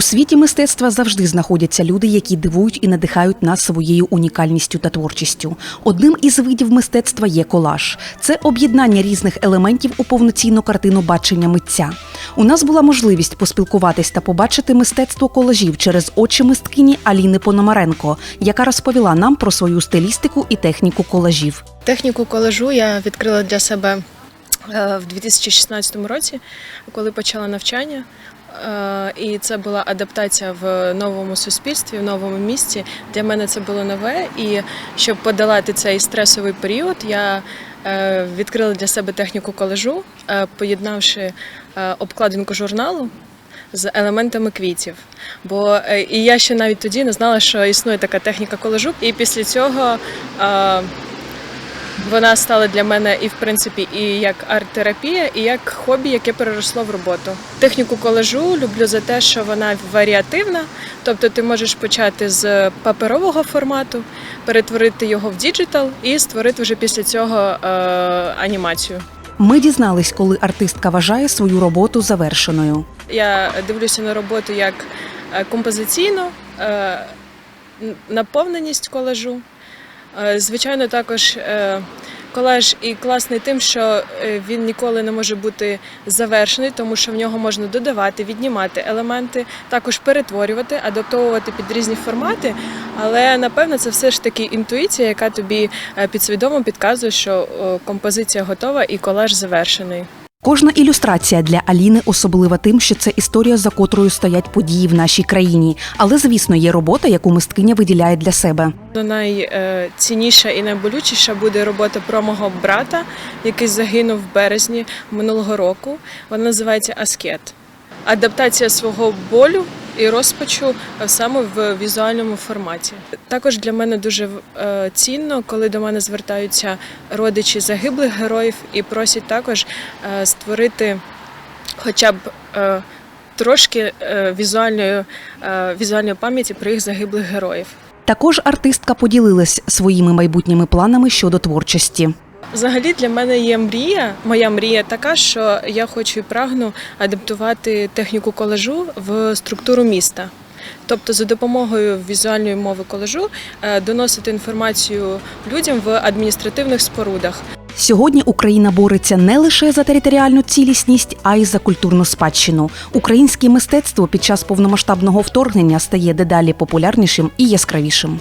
світі мистецтва завжди знаходяться люди, які дивують і надихають нас своєю унікальністю та творчістю. Одним із видів мистецтва є колаж. Це об'єднання різних елементів у повноцінну картину бачення митця. У нас була можливість поспілкуватись та побачити мистецтво колажів через очі мисткині Аліни Пономаренко, яка розповіла нам про свою стилістику і техніку колажів. Техніку колажу я відкрила для себе е, в 2016 році, коли почала навчання. Е, І це була адаптація в новому суспільстві, в новому місті. Для мене це було нове. І щоб подолати цей стресовий період, я е, відкрила для себе техніку колажу, е, поєднавши обкладинку журналу з елементами квітів. Бо і я ще навіть тоді не знала, що існує така техніка колажу. І після цього. Вона стала для мене і в принципі і як арт-терапія, і як хобі, яке переросло в роботу. Техніку колажу люблю за те, що вона варіативна, тобто ти можеш почати з паперового формату, перетворити його в діджитал і створити вже після цього е, анімацію. Ми дізнались, коли артистка вважає свою роботу завершеною. Я дивлюся на роботу як е, композиційну, е, наповненість колажу. Е, Звичайно, також е, колаж і класний тим, що е, він ніколи не може бути завершений, тому що в нього можна додавати, віднімати елементи, також перетворювати, адаптовувати під різні формати. Але напевно це все ж таки інтуїція, яка тобі підсвідомо підказує, що композиція готова і колаж завершений. Кожна ілюстрація для Аліни особлива тим, що це історія, за котрою стоять події в нашій країні. Але, звісно, є робота, яку мисткиня виділяє для себе. Ну, Найцінніша і найболючіша буде робота про мого брата, який загинув в березні минулого року. Вона називається Аскет. Адаптація свого болю і розпачу е, саме в візуальному форматі. Також для мене дуже е, цінно, коли до мене звертаються родичі загиблих героїв і просять також е, створити хоча б трошки візуальної, візуальної пам'яті про їх загиблих героїв. Також артистка поділилась своїми майбутніми планами щодо творчості. Взагалі для мене є мрія. Моя мрія така, що я хочу і прагну адаптувати техніку колажу в структуру міста. Тобто за допомогою візуальної мови колажу е, доносити інформацію людям в адміністративних спорудах. Сьогодні Україна бореться не лише за територіальну цілісність, а й за культурну спадщину. Українське мистецтво під час повномасштабного вторгнення стає дедалі популярнішим і яскравішим.